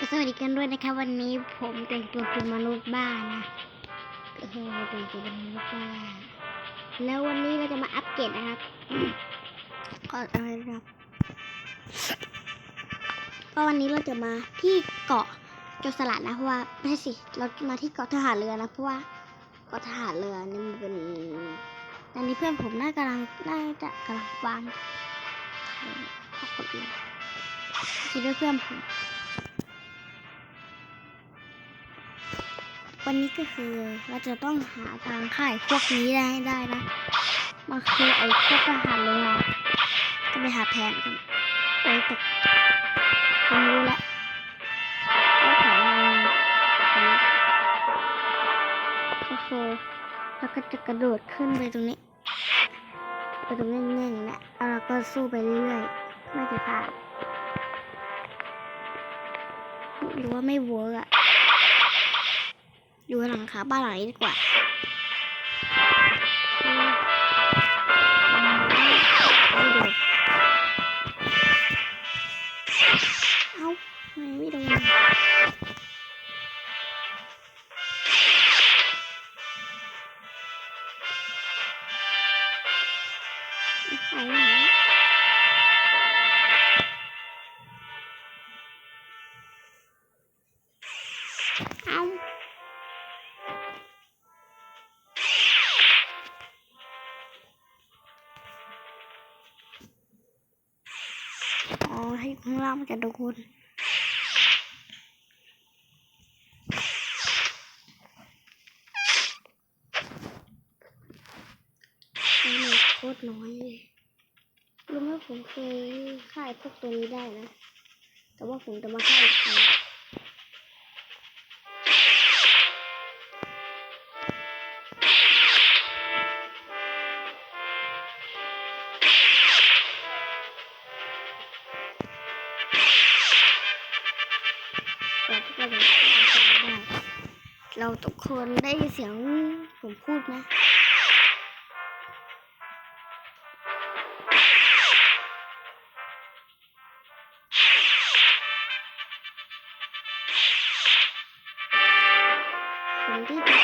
ก็สวัสดีกันด้วยนะคะวันนี้ผมแต่งตัวเป็นมนุษย์บ้านนะก็คือแต่งตัวเป็นมนุษย์บ้านแล้ววันนี้เราจะมาอัปเกรดนะครับก็อะไรครับก็วันนี้เราจะมาที่เกาะโจรสลัดนะเพราะว่าไม่ใช่สิเรามาที่เกาะทหารเรือนะเพราะว่าเกาะทหารเรือนี่มันเป็นตอนนี้เพื่อนผมน่ากำลังน่าจะกำลังวางข้อคนอื่นคิดด้วยเพื่อนผม วันนี้ก็คือเราจะต้องหาทางค่ายพวกนี้ได้ให้ได้นะมันคือไอ้พวกทหารเรือก็ไปหาแผนกันโอ้ยตกผมรู้แล้วว่าแผนอะไรอันนี้ก็คือเราก็จะกระโดดขึ้นไปตรงนี้ ไปตรงแง่งๆนะแล้วเราก็สู้ไปเรื่อยๆไม่จะพลาดหรือว่าไม่เวิร์กอะ อยู่หลังคาบ้านหลังนี้ดีกว่า อ๋อที่ข้างล่างมันจะโดนโคตรน้อยเลยรู้ไหมผมเคยค่ายพวกตัวนี้ได้นะ แต่ว่าผมจะมาค่ายอีกครั้ง เราทุกคนได้ยินเสียงผมพูดไหมผมที่จะ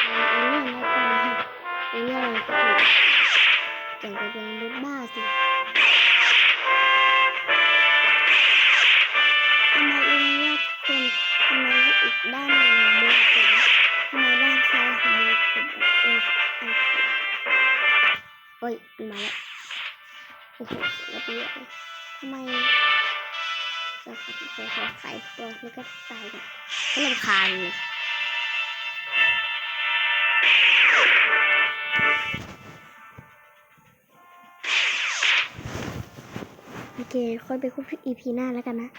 เอาเรื่องแล้วกันนะเอาเรื่องอะไรก็ถูกแต่งไปเป็นรถบ้าสิทำไมรู้ไหมว่าทุกคนทำไมอีกด้าน เฮ้ยมาแล้วโอ้โหแล้วไปเลยทำไมจะขายจะขายตัวนี่ก็ตายกันก็ลำคาญเลยโอเคค่อยไปคุย EP หน้าแล้วกันนะ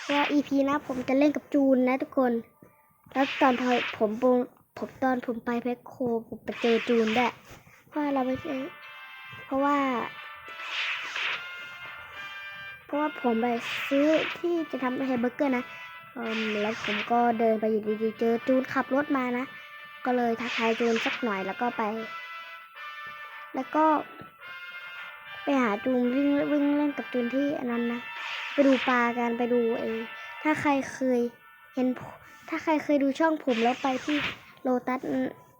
เพราะว่า EP หน้าผมจะเล่นกับจูนนะทุกคน แล้วตอนพอผมปงผมตอนผมไปแพ็คโคผมไปเจอจูนด้วยเพราะเราไปเจอ ราะว่า เพราะว่าผมไปซื้อที่จะทำแฮมเบอร์เกอร์นะแล้วผมก็เดินไปอยู่ดีๆเจอจูนขับรถมานะ ก็เลยทักทายจูนสักหน่อยแล้วก็ไป แล้วก็ ไปหาจูนวิ่งวิ่งเล่นกับจูนที่อันนั้นนะ ไปดูปลากันไปดูเอถ้าใครเคยเห็น ถ้าใครเคยดูช่องผมแล้วไปที่โลตัส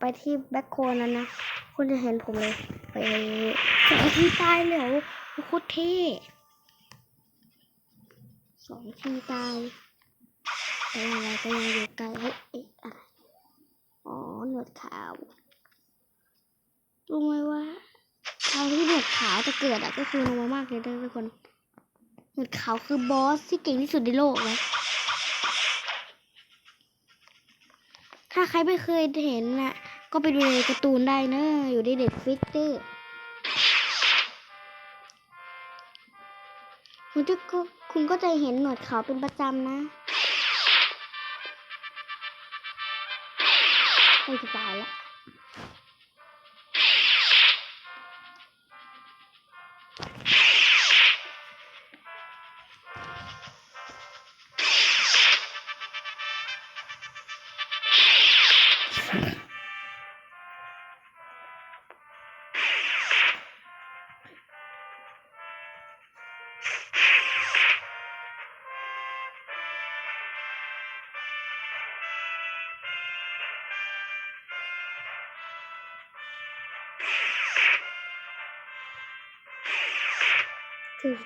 ไปที่แบ็คโคนั้นนะ คุณจะเห็นผมเลยไปสองทีตายเลยเหรอโคตรเท่สองทีตายแต่อะไรก็ยังอยู่ไกลเฮ้ยอะอะไรอ๋อหนวดขาวรู้ไหมว่าทางที่หนวดขาวจะเกิดอะก็คือโนมามากเลยทุกคนหนวดขาวคือบอสที่เก่งที่สุดในโลกนะถ้าใครไม่เคยเห็นน่ะ ก็ไปดูในการ์ตูนได้นะอยู่ในเด็ดฟิตเตอร์คุณจะก็คุณก็จะเห็นหนวดขาวเป็นประจำนะไปจะตายแล้ว รู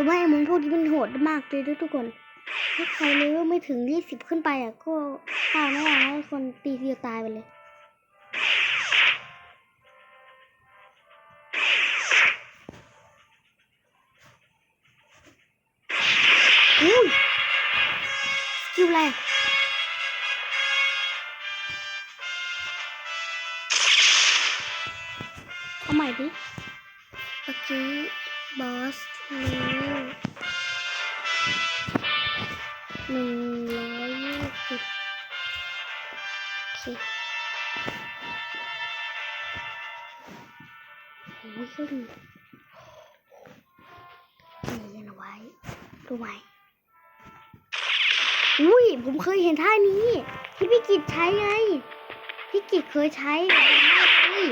้ไหมไอ้มอนพวกนี้มันโหดมากเลยด้วยทุกคน ถ้าใครเลเวลไม่ถึงยี่สิบขึ้นไปอะก็ฆ่าไม่ได้คนตีทีเดียวตายไปเลย หนึ่งร้อยยี่สิบโอเคโอ้ยขึ้นนี่ยันเอาไว้ดูไหมอุ้ย ผมเคยเห็นท่านี้ ที่พี่กิจใช้ไง พี่กิจเคยใช้อุ้ย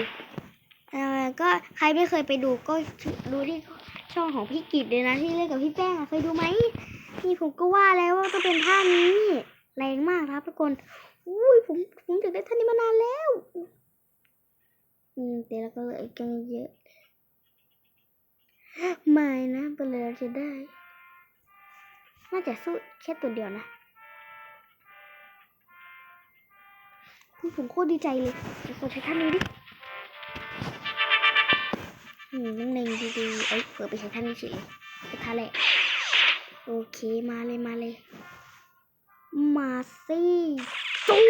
ก็ใครไม่เคยไปดูก็ดูที่ช่องของพี่กิจเลยนะที่เล่นกับพี่แป้งเคยดูไหม นี่ผมก็ว่าแล้วว่าต้องเป็นท่านี้ แรงมากครับทุกคนอุ้ยผมผมอยากได้ท่านี้มานานแล้วอืมแต่เราก็เหลยกันเยอะไม่นะเป็นเลยเราจะได้น่าจะสู้แค่ตัวเดียวนะคือผมโคตรดีใจเลยเดี๋ยวขอใช้ท่านี้ดิอืมนั่งเลงดีๆเอ้ยเปิดไปใช้ท่านี้เฉยเลยเป็นท่าแรก โอเคมาเลยมาเลย มาสิจู้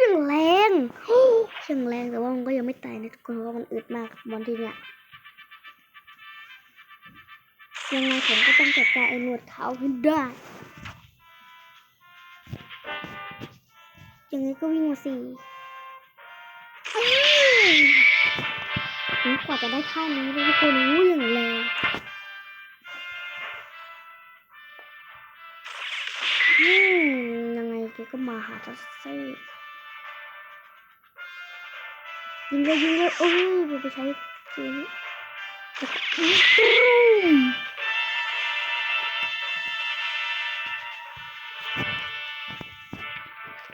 อย่างแรงโอ้อย่างแรงแต่ว่ามันก็ยังไม่ตายนะทุกคนเพราะว่ามันอึดมากบอลทีเนี้ยยังไงผมก็ต้องจัดการไอ้หนวดขาวให้ได้ยังไงก็วิ่งมาสี่อ้าวกว่าจะได้ท่านี้เลยทุกคนอู้อย่างแรง อืมยังไงแกก็มาหาทัสซี่ยิงเลยยิงเลยโอ้ยผมไปใช้จีน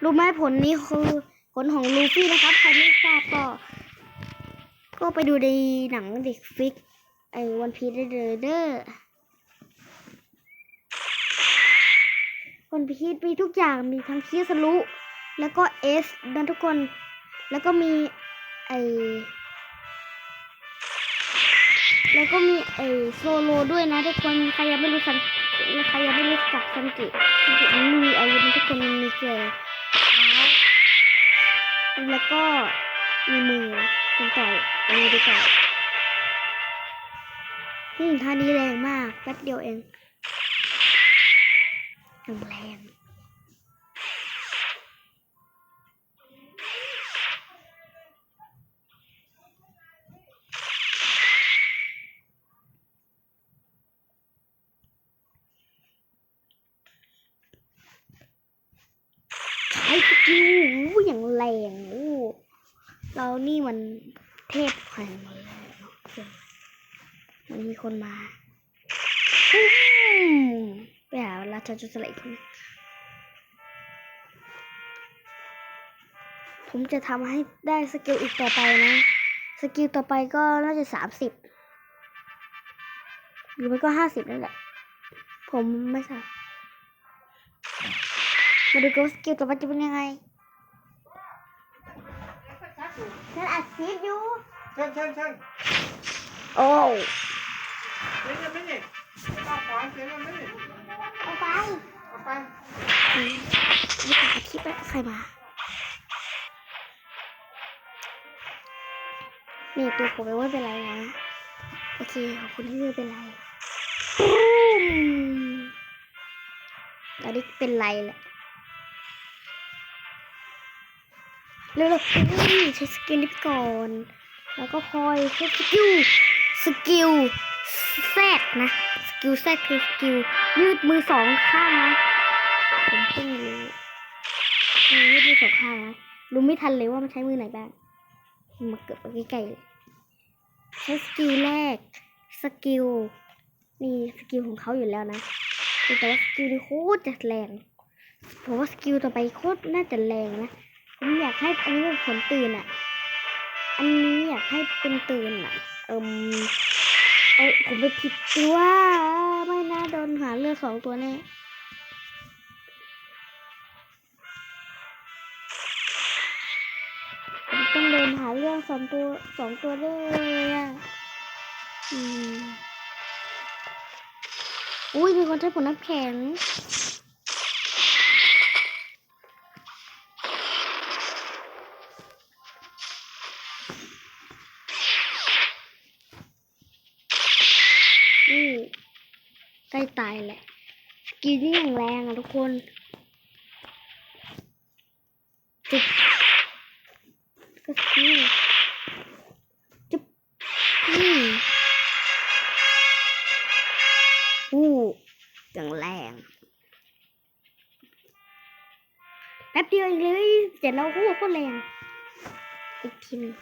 รู้ไหมผลนี้คือผลของลูฟี่นะครับ ใครไม่ทราบก็ ก็ไปดูในหนังเด็กฟิก ไอ้วันพีได้เลยเด้อ วันพีมีทุกอย่างมีทั้งคีสลุแล้วก็เอสนทุกคน แล้วก็มีไอแล้วก็มีไอโซโลด้วยนะทุกคนใครยังไม่รู้สันใครยังไม่รู้จักสันกิสันกิมันมีอาวุธนทุกคนมีเกลือเท้าแล้วก็มีมือเป็นต่อยมือดีกว่าอืมท่านี้แรงมากแป๊บเดียวเองยังแรง อู้อย่างแรงอู้เรานี่มันเทพแห่งมาแล้วเนอะมันมีคนมาไปหาราชาจุสไลด์คนผมจะทำให้ได้สกิลอีกต่อไปนะ สกิลต่อไปก็น่าจะสามสิบหรือไม่ก็ห้าสิบนั่นแหละ ผมไม่ทราบ มาดูกันว่าสกิลต่อไปจะเป็นยังไงฉันอัดคลิปอยู่เชิญเชิญเชิญโอ้เสียเงินไหมนี่ข้าวขวานเสียเงินไหมนี่เอาไปเอาไปนี่คืออัดคลิปแล้วใครมานี่ตัวผมไม่เป็นไรนะโอเคขอบคุณที่ไม่เป็นไรปุ้มตอนนี้เป็นไรแหละ เร็วๆใช้สกิลลิฟต์ก่อน แล้วก็คอยใช้สกิลสกิลแซดนะ สกิลแซดคือสกิลยืดมือสองข้างนะผมเพิ่งรู้ยืดมือสองข้างนะรู้ไม่ทันเลยว่ามันใช้มือไหนบ้างมาเกิดมาใกล้ๆใช้สกิลแรกสกิลนี่สกิลของเขาอยู่แล้วนะแต่ว่าสกิลนี่โคตรจะแรงผมว่าสกิลต่อไปโคตรน่าจะแรงนะ ผมอยากให้อันนี้เป็นผลตื่นอะ อันนี้อยากให้เป็นตื่นอะ เอิมเอ้ยผมไปผิดตัวไม่น่าโดนหาเลือดสองตัวแน่ผมต้องเดินหาเรื่องสองตัวสองตัวด้เลยอะอืมอุ้ยมีคนใช้ผลน้ำแข็ง ใกล้ตายแหละ สกิลนี่อย่างแรงอะทุกคนจุบก็สกิลจุบนี่อู้อย่างแรงแป๊บเดียวเองเลยเสร็จแล้วโอ้โหโคตรแรงอีกทีหนึ่ง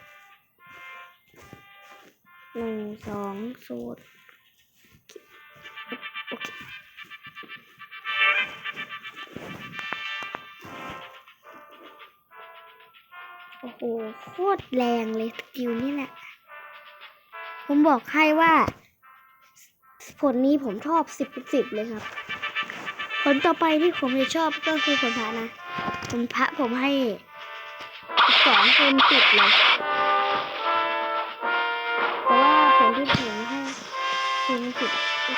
หนึ่งสองสูตร โอ้โคตรแรงเลยสกิลนี่แหละ ผมบอกให้ว่า ผลนี้ผมชอบสิบสิบเลยครับ ผลต่อไปที่ผมจะชอบก็คือผลพระนะ ผลพระผมให้สองเต็มสิบเลยเพราะว่าผลที่ผมให้เต็มสิบคือ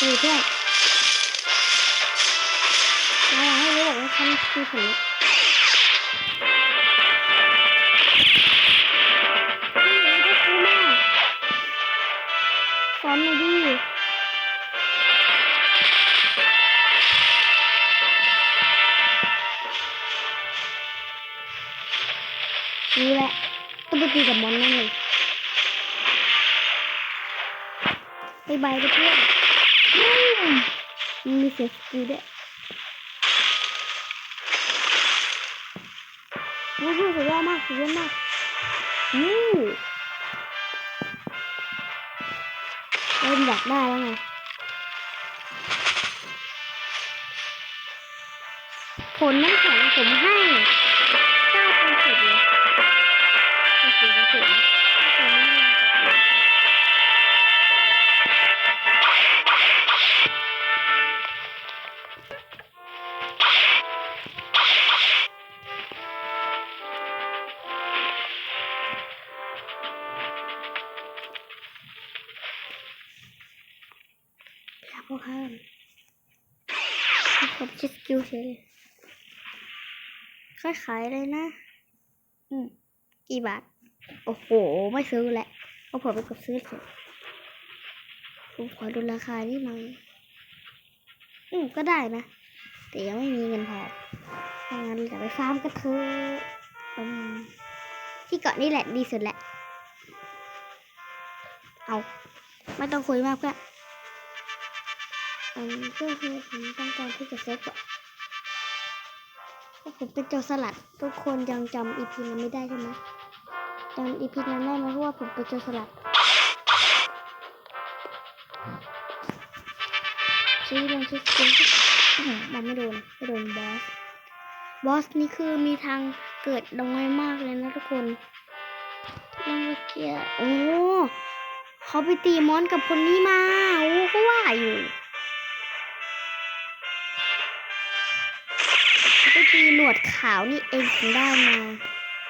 ดูเพื่อนมาให้รู้บอกว่าฉันคือผล บายบายเพื่อนมีเสียสกิลด้วยโอ้โหสุดยอดมากสุดยอดมากอือเริ่มอยากได้แล้วไงผลน้ำแข็งผมให้เก้าเป็นสิบเลยเป็นสิบเป็นสิบ ผมชิดคิวเฉยค่อยขายเลยนะ อืม กี่บาท โอ้โห ไม่ซื้อแหละเพราะผมไปกดซื้อเถอะผมขอดูราคานี่หน่อยอืม ก็ได้นะ แต่ยังไม่มีเงินพอถ้างั้นจะไปฟาร์มกันเถอะอืมที่เกาะนี่แหละดีสุดแหละ เอา ไม่ต้องคุยมากก็อืมก็คือผมต้องการที่จะเซฟอะเพรา ผมเป็นโจรสลัด ทุกคนยังจำอีพีนั้นไม่ได้ใช่ไหมจำอีพีนั้นได้ไหมเพราะว่าผมเป็นโจรสลัดชี้ลงชี้ชี้มันไม่โดนไม่โดนบอส บอสนี่คือมีทางเกิดน้อยมากเลยนะทุกคนยังไม่เกียโอ้เขาไปตีมอนกับคนนี้มา โอ้ก็ว่าอยู่ ตีหนวดขาวนี่เองถึงได้มา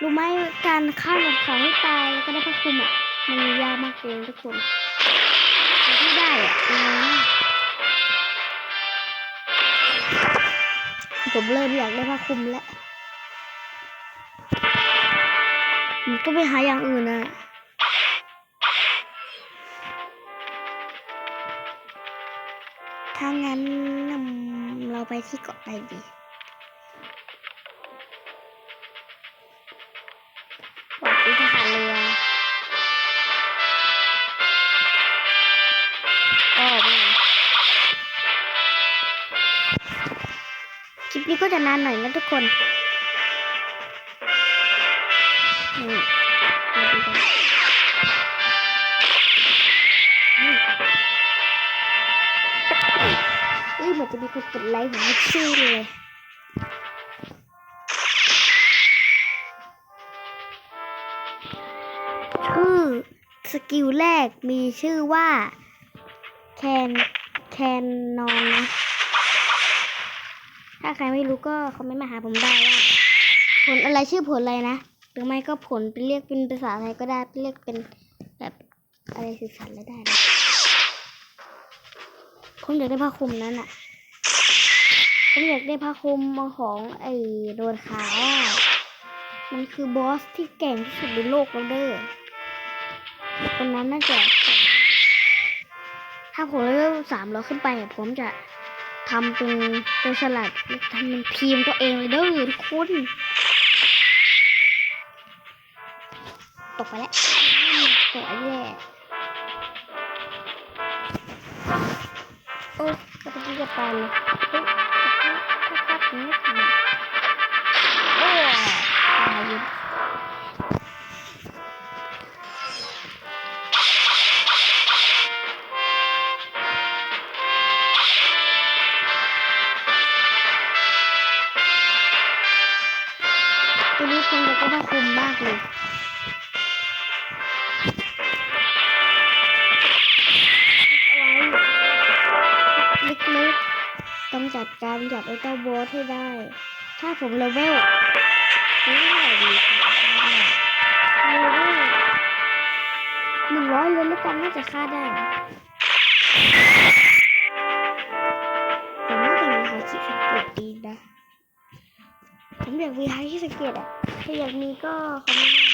รู้ไหมการฆ่าหนวดขาวให้ตายก็ได้พระคุมอะ มันยากมากเลยทุกคนแต่ได้อะนะผมเริ่มอยากได้พระคุมแล้วผมก็ไปหาอย่างอื่นอะถ้างั้นเราไปที่เกาะไรดี นี้ก็จะนานหน่อยนะทุกคนนี่มาดูกันนี่เฮ้ยเหมือนจะมีคนกดไลค์ผมไม่ชื่อเลยชื่อสกิลแรกมีชื่อว่า แคนแคนนอนนะ ถ้าใครไม่รู้ก็คอมเมนต์มาหาผมได้ว่าผลอะไรชื่อผลอะไรนะหรือไม่ก็ผลเป็นเรียกเป็นภาษาไทยก็ได้เรียกเป็นแบบอะไรสื่อสารอะไรได้นะผมอยากได้ผ้าคลุมนั้นอะผมอยากได้ผ้าคลุมของไอ้โดนขาวมันคือบอสที่เก่งที่สุดในโลกแล้วเด้อคนนั้นน่าจะถ้าผมเลเวลสามร้อยขึ้นไปอะผมจะ ทำเป็นตัวสลัดทำเป็นทีมตัวเองเลยเด้อทุกคนตกไปแล้วสวยแย่โอ้ก็จะจะตายเลยเฮ้ยจะพักนี้ทำไมโอ้ตาย ๆต้องจัดการจับไอ้เจ้าบอสให้ได้ ถ้าผมเลเวลไม่เท่าไหร่ดีเลเวลหนึ่งร้อยเลยแล้วกันน่าจะฆ่าได้ผมน่าจะมีฮาคิสังเกตดีนะ ผมอยากมีไฮาคิสังเกตอะถ้าอยากมีก็คอมเมนต์